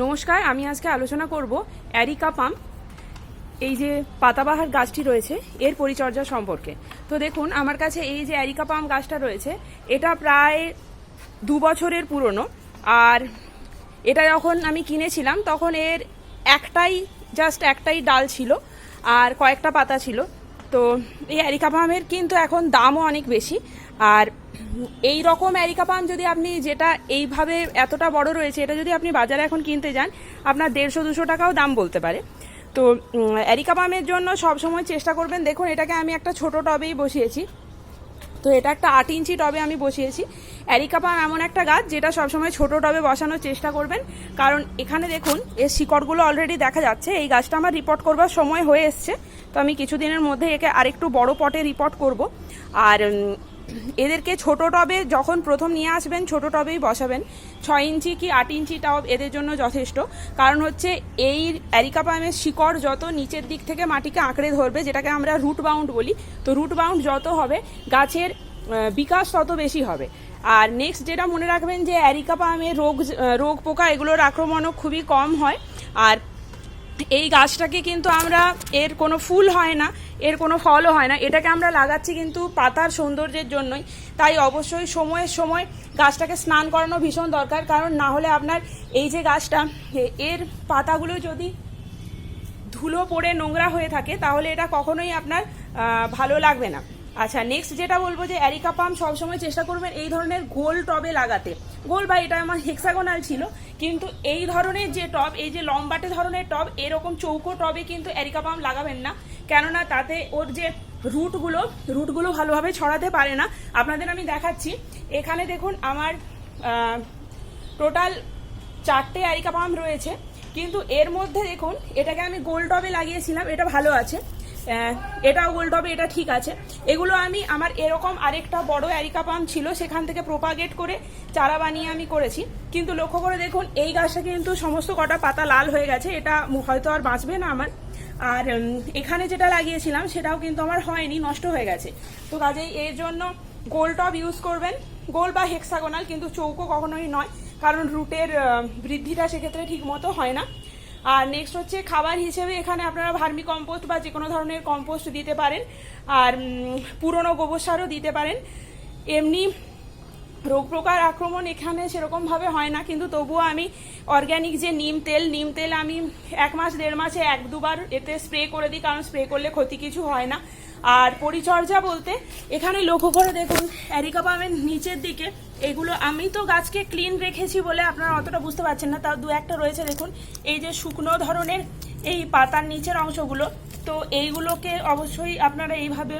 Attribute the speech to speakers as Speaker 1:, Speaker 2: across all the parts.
Speaker 1: নমস্কার, আমি আজকে আলোচনা করব অ্যারিকা পাম এই যে পাতাবাহার গাছটি রয়েছে, এর পরিচর্যা সম্পর্কে। তো দেখুন, আমার কাছে এই যে অ্যারিকা পাম গাছটা রয়েছে, এটা প্রায় দু বছরের পুরনো। আর এটা যখন আমি কিনেছিলাম, তখন এর একটাই জাস্ট একটাই ডাল ছিল, আর কয়েকটা পাতা ছিল। তো এই অ্যারিকা পামের কিন্তু এখন দামও অনেক বেশি। আর এই রকম অ্যারিকা পাম যদি আপনি যেটা এইভাবে এতটা বড় রয়েছে, এটা যদি আপনি বাজারে এখন কিনতে যান, আপনার দেড়শো, দুশো টাকাও দাম বলতে পারে। তো অ্যারিকা পামের জন্য সবসময় চেষ্টা করবেন। দেখুন, এটাকে আমি একটা ছোট টবেই বসিয়েছি। তো এটা একটা আট ইঞ্চি টবে আমি বসিয়েছি। অ্যারিকা পাম এমন একটা গাছ যেটা সবসময় ছোট টবে বসানোর চেষ্টা করবেন। কারণ এখানে দেখুন, এর শিকড়গুলো অলরেডি দেখা যাচ্ছে। এই গাছটা আমার রিপোর্ট করবার সময় হয়ে এসছে। তো আমি কিছুদিনের মধ্যে একে আরেকটু বড় পটে রিপোর্ট করব। আর এদেরকে ছোট টবে যখন প্রথম নিয়ে আসবেন, ছোট টবেই বসাবেন। ছয় ইঞ্চি কি আট ইঞ্চি টব এদের জন্য যথেষ্ট। কারণ হচ্ছে এই অ্যারিকা পামের শিকড় যত নিচের দিক থেকে মাটিকে আঁকড়ে ধরবে, যেটাকে আমরা রুট বাউন্ড বলি, তো রুট বাউন্ড যত হবে, গাছের বিকাশ তত বেশি হবে। আর নেক্সট যেটা মনে রাখবেন যে অ্যারিকা পামের রোগ রোগ পোকা এগুলোর আক্রমণও খুবই কম হয়। আর এই গাছটাকে কিন্তু আমরা, এর কোনো ফুল হয় না। এর কোনো ফলও হয় না। এটাকে আমরা লাগাচ্ছি কিন্তু পাতার সৌন্দর্যের জন্যই। তাই অবশ্যই সময়ের সময় গাছটাকে স্নান করানো ভীষণ দরকার। কারণ না হলে আপনার এই যে গাছটা এর পাতাগুলো যদি ধুলো পড়ে নোংরা হয়ে থাকে, তাহলে এটা কখনোই আপনার ভালো লাগবে না। আচ্ছা নেক্সট যেটা বলব যে অ্যারিকা পাম্প সবসময় চেষ্টা করবেন এই ধরনের গোল টবে লাগাতে। গোল বা এটা আমার হেক্সাগোনাল ছিল, কিন্তু এই ধরনের যে টব, এই যে লম্বাটে ধরনের টব, এরকম চৌকো টবে কিন্তু অ্যারিকা পাম্প লাগাবেন না। কেননা তাতে ওর যে রুটগুলো রুটগুলো ভালোভাবে ছড়াতে পারে না। আপনাদের আমি দেখাচ্ছি। এখানে দেখুন আমার টোটাল চারটে অ্যারিকা পাম্প রয়েছে। কিন্তু এর মধ্যে দেখুন, এটাকে আমি গোল টবে লাগিয়েছিলাম, এটা ভালো আছে। এটাও গোল টবে এটা ঠিক আছে। এগুলো আমি আমার এরকম আরেকটা বড় অ্যারিকা পাম ছিল, সেখান থেকে প্রোপাগেট করে চারা বানিয়ে আমি করেছি। কিন্তু লক্ষ্য করে দেখুন, এই গাছটা কিন্তু সমস্ত কটা পাতা লাল হয়ে গেছে, এটা হয়তো আর বাঁচবে না আমার। আর এখানে যেটা লাগিয়েছিলাম, সেটাও কিন্তু আমার হয়নি, নষ্ট হয়ে গেছে। তো কাজেই এর জন্য গোল টব ইউজ করবেন। গোল বা হেক্সাগোনাল কিন্তু চৌকো কখনোই নয়, কারণ রুটের বৃদ্ধিটা সেক্ষেত্রে ঠিক মতো হয় না। আর নেক্সট হচ্ছে খাবার হিসেবে এখানে আপনারা ভার্মি কম্পোস্ট বা যে কোনো ধরনের কম্পোস্ট দিতে পারেন। আর পুরনো গোবর সারও দিতে পারেন। এমনি রোগ প্রকার আক্রমণ এখানে সেরকমভাবে হয় না, কিন্তু তবুও আমি অর্গ্যানিক যে নিম তেল নিম তেল আমি এক মাস, দেড় মাসে এক, দুবার এতে স্প্রে করে দিই, কারণ স্প্রে করলে ক্ষতি কিছু হয় না। আর পরিচর্যা বলতে, এখানে লক্ষ্য করে দেখুন, অ্যারিকা পামের নিচের দিকে, এগুলো আমি তো গাছকে ক্লিন রেখেছি বলে আপনারা অতটা বুঝতে পারছেন না, তাও দু একটা রয়েছে দেখুন, এই যে শুকনো ধরনের এই পাতার নিচের অংশগুলো, তো এইগুলোকে অবশ্যই আপনারা এইভাবে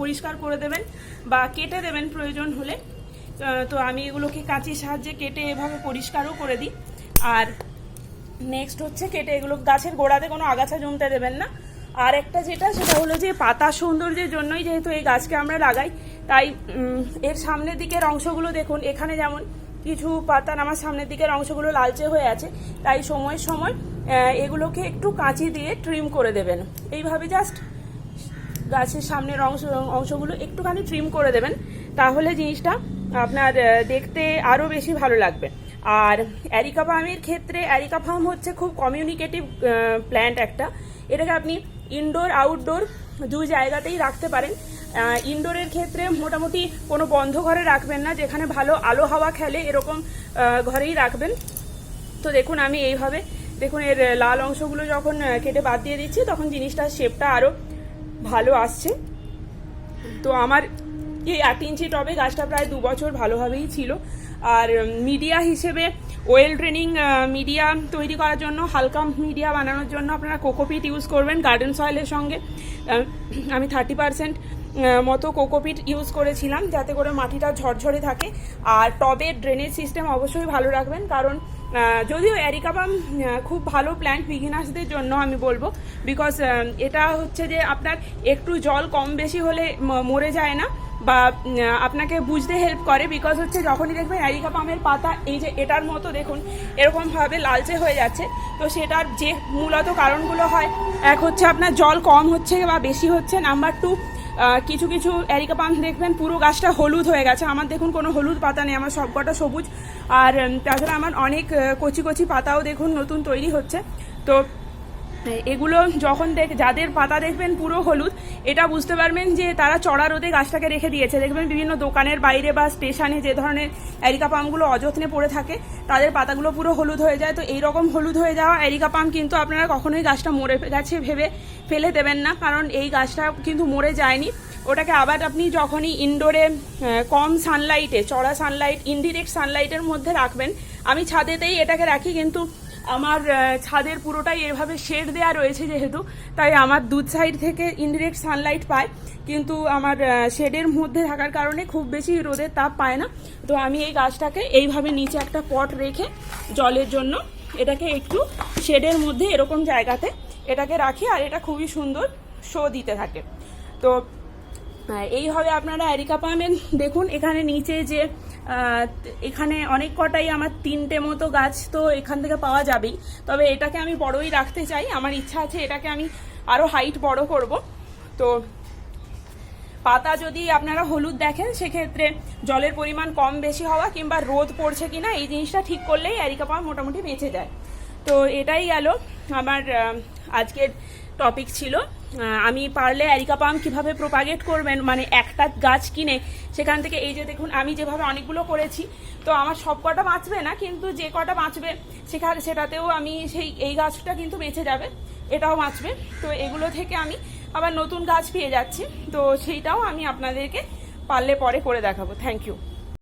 Speaker 1: পরিষ্কার করে দেবেন বা কেটে দেবেন প্রয়োজন হলে। তো আমি এগুলোকে কাঁচির সাহায্যে কেটে এভাবে পরিষ্কারও করে দিই। আর নেক্সট হচ্ছে কেটে এগুলো গাছের গোড়াতে কোনো আগাছা জমতে দেবেন না। আর একটা যেটা, সেটা হলো যে পাতা সৌন্দর্যের জন্যই যেহেতু এই গাছকে আমরা লাগাই, তাই এর সামনের দিকের অংশগুলো দেখুন, এখানে যেমন কিছু পাতা আমার সামনের দিকের অংশগুলো লালচে হয়ে আছে, তাই সময়ের সময় এগুলোকে একটু কাঁচি দিয়ে ট্রিম করে দেবেন। এইভাবে জাস্ট গাছের সামনের অংশ, অংশগুলো একটুখানি ট্রিম করে দেবেন, তাহলে জিনিসটা আপনার দেখতে আরও বেশি ভালো লাগবে। আর অ্যারিকা ফার্মের ক্ষেত্রে, অ্যারিকা ফার্ম হচ্ছে খুব কমিউনিকেটিভ প্ল্যান্ট একটা। এটাকে আপনি ইনডোর আউটডোর দু জায়গাতেই রাখতে পারেন। ইনডোরের ক্ষেত্রে মোটামুটি কোনো বন্ধ ঘরে রাখবেন না, যেখানে ভালো আলো হাওয়া খেলে এরকম ঘরেই রাখবেন। তো দেখুন, আমি এইভাবে, দেখুন, এর লাল অংশগুলো যখন কেটে বাদ দিয়ে দিচ্ছি, তখন জিনিসটার শেপটা আরও ভালো আসছে। তো আমার এই আট ইঞ্চি টবে গাছটা প্রায় দু বছর ভালোভাবেই ছিল। আর মিডিয়া হিসেবে ওয়েল ট্রেনিং মিডিয়া তৈরি করার জন্য, হালকা মিডিয়া বানানোর জন্য আপনারা কোকোপিট ইউজ করবেন গার্ডেন সয়েলের সঙ্গে। আমি থার্টি পার্সেন্ট মতো কোকোপিট ইউজ করেছিলাম যাতে করে মাটিটা ঝরঝরে থাকে। আর টবের ড্রেনেজ সিস্টেম অবশ্যই ভালো রাখবেন, কারণ যদিও অ্যারিকাবাম খুব ভালো প্ল্যান্ট বিগিনার্সদের জন্য আমি বলব বিকজ এটা হচ্ছে যে আপনার একটু জল কম বেশি হলে মরে যায় না, বা আপনাকে বুঝতে হেল্প করে বিকজ হচ্ছে যখনই দেখবেন অ্যারিকা পামের পাতা, এই যে এটার মতো দেখুন, এরকমভাবে লালচে হয়ে যাচ্ছে, তো সেটার যে মূলত কারণগুলো হয়, এক হচ্ছে আপনার জল কম হচ্ছে বা বেশি হচ্ছে নাম্বার টু কিছু কিছু অ্যারিকা পাম দেখবেন, পুরো গাছটা হলুদ হয়ে গেছে। আমার দেখুন কোনো হলুদ পাতা নেই, আমার সবকটা সবুজ। আর তাছাড়া আমার অনেক কচি কচি পাতাও দেখুন নতুন তৈরি হচ্ছে। তো এগুলো যখন দেখ যাদের পাতা দেখবেন পুরো হলুদ, এটা বুঝতে পারবেন যে তারা চড়া রোদে গাছটাকে রেখে দিয়েছে। দেখবেন বিভিন্ন দোকানের বাইরে বা স্টেশনে যে ধরনের অ্যারিকা পামগুলো অযত্নে পড়ে থাকে, তাদের পাতাগুলো পুরো হলুদ হয়ে যায়। তো এই রকম হলুদ হয়ে যাওয়া অ্যারিকা পাম কিন্তু আপনারা কখনোই গাছটা মরে গেছে ভেবে ফেলে দেবেন না, কারণ এই গাছটা কিন্তু মরে যায়নি। ওটাকে আবার আপনি যখনই ইনডোরে কম সানলাইটে চড়া সানলাইট ইনডিরেক্ট সানলাইটের মধ্যে রাখবেন, আমি ছাদেতেই এটাকে রাখি, কিন্তু আমার ছাদের পুরোটাই এভাবে শেড দেওয়া রয়েছে যেহেতু, তাই আমার দু সাইড থেকে ইনডিরেক্ট সানলাইট পায়। কিন্তু আমার শেডের মধ্যে থাকার কারণে খুব বেশি রোদের তাপ পায় না। তো আমি এই গাছটাকে এইভাবে নিচে একটা পট রেখে জলের জন্য এটাকে একটু শেডের মধ্যে এরকম জায়গাতে এটাকে রাখি, আর এটা খুবই সুন্দর শো দিতে থাকে। তো হ্যাঁ, এই আপনারা অ্যারিকা পাবেন দেখুন এখানে নিচে যে এখানে অনেক কটাই আমার তিনটে মতো গাছ তো এখান থেকে পাওয়া যাবেই। তবে এটাকে আমি বড়ই রাখতে চাই। আমার ইচ্ছা আছে এটাকে আমি আরও হাইট বড় করব। তো পাতা যদি আপনারা হলুদ দেখেন সেক্ষেত্রে জলের পরিমাণ কম বেশি হওয়া কিংবা রোদ পড়ছে কিনা এই জিনিসটা ঠিক করলেই অ্যারিকা পাম মোটামুটি বেঁচে যায়। তো এটাই গেল আমার আজকের টপিক ছিল। আমি পারলে অ্যারিকা পাম কীভাবে প্রোপাগেট করবেন? মানে একটা গাছ কিনে সেখান থেকে এই যে দেখুন, আমি যেভাবে অনেকগুলো করেছি, তো আমার সব কটা বাঁচবে না, কিন্তু যে কটা বাঁচবে সেখানে, সেটাতেও আমি সেই, এই গাছটা কিন্তু বেঁচে যাবে, এটাও বাঁচবে। তো এগুলো থেকে আমি আবার নতুন গাছ পেয়ে যাচ্ছি, তো সেইটাও আমি আপনাদেরকে পারলে পরে করে দেখাবো। Thank you